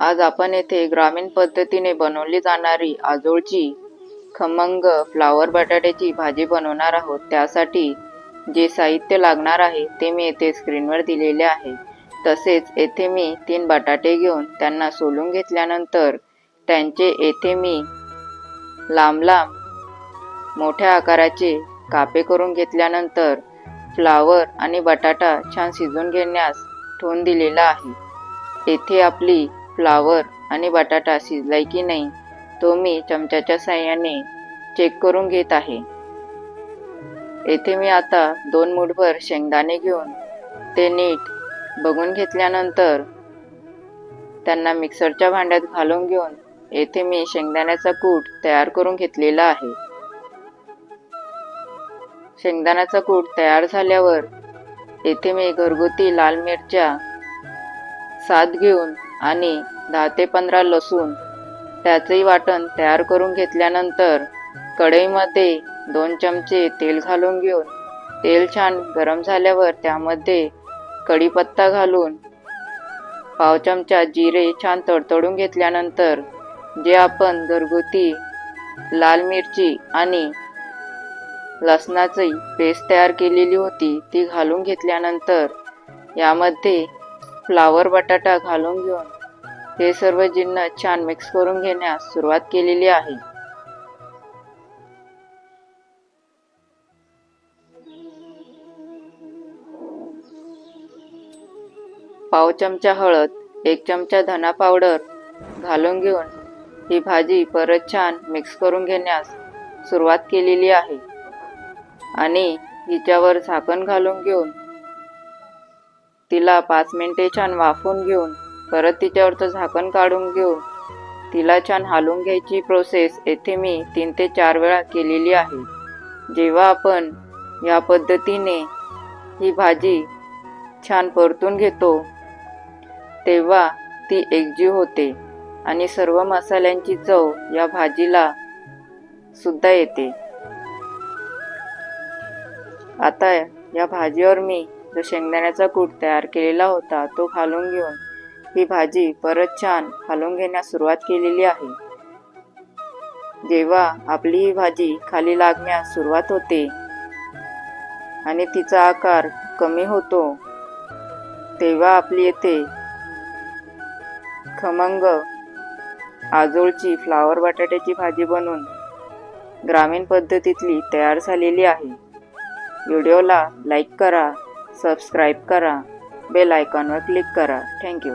आज आपण येथे ग्रामीण पद्धतीने बनवली जाणारी आजोळची खमंग फ्लावर बटाट्याची भाजी बनवणार आहोत. त्यासाठी जे साहित्य लागणार आहे ते मी येथे स्क्रीनवर दिलेले आहे. तसेच येथे मी तीन बटाटे घेऊन त्यांना सोलून घेतल्यानंतर त्यांचे येथे मी लांब लांब मोठ्या आकाराचे कापे करून घेतल्यानंतर फ्लावर आणि बटाटा छान शिजून घेण्यास ठेवून दिलेला आहे. येथे आपली फ्लावर आणि बटाटा शिजलाय की नाही तो मी चमच्याच्या साहाय्याने चेक करून घेत आहे. येथे मी आता दोन मुठभर शेंगदाणे घेऊन ते नीट बघून घेतल्यानंतर त्यांना मिक्सरच्या भांड्यात घालून घेऊन येथे मी शेंगदाण्याचा कूट तयार करून घेतलेला आहे. शेंगदाण्याचा कूट तयार झाल्यावर येथे मी घरगुती लाल मिरच्या साथ घेऊन आणि दहा ते पंधरा लसूण त्याचंही वाटण तयार करून घेतल्यानंतर कढईमध्ये दोन चमचे तेल घालून घेऊन तेल छान गरम झाल्यावर त्यामध्ये कढीपत्ता घालून पाव चमचा जिरे छान तडतडून घेतल्यानंतर जे आपण घरगुती लाल मिरची आणि लसणाची पेस्ट तयार केलेली होती ती घालून घेतल्यानंतर यामध्ये फ्लावर बटाटा घालून घेऊन हे सर्व जिन्नस छान मिक्स करून घेण्यास सुरुवात केलेली आहे. पाव चमचा हळद एक चमचा धना पावडर घालून घेऊन ही भाजी परत छान मिक्स करून घेण्यास सुरुवात केलेली आहे. आणि हिच्यावर झाकण घालून घेऊन तिला पाच मिनिटे छान वाफून घेऊन परत तिच्यावरचं झाकण काढून घेऊन तिला छान हालून घ्यायची प्रोसेस येथे मी तीन ते चार वेळा केलेली आहे. जेव्हा आपण या पद्धतीने ही भाजी छान परतून घेतो तेव्हा ती एकजीव होते आणि सर्व मसाल्यांची चव या भाजीला सुद्धा येते. आता या भाजीवर मी जो शेंगदाण्याचा कूट तयार केलेला होता तो घालून घेऊन ही भाजी परत छान घालून घेण्यास सुरुवात केलेली आहे. जेव्हा आपली ही भाजी खाली लागण्यास सुरुवात होते आणि तिचा आकार कमी होतो तेव्हा आपली येथे खमंग आजोळची फ्लावर बटाट्याची भाजी बनवून ग्रामीण पद्धतीतली तयार झालेली आहे. व्हिडिओला लाईक करा सबस्क्राईब करा बेल आयकॉनवर क्लिक करा. थँक्यू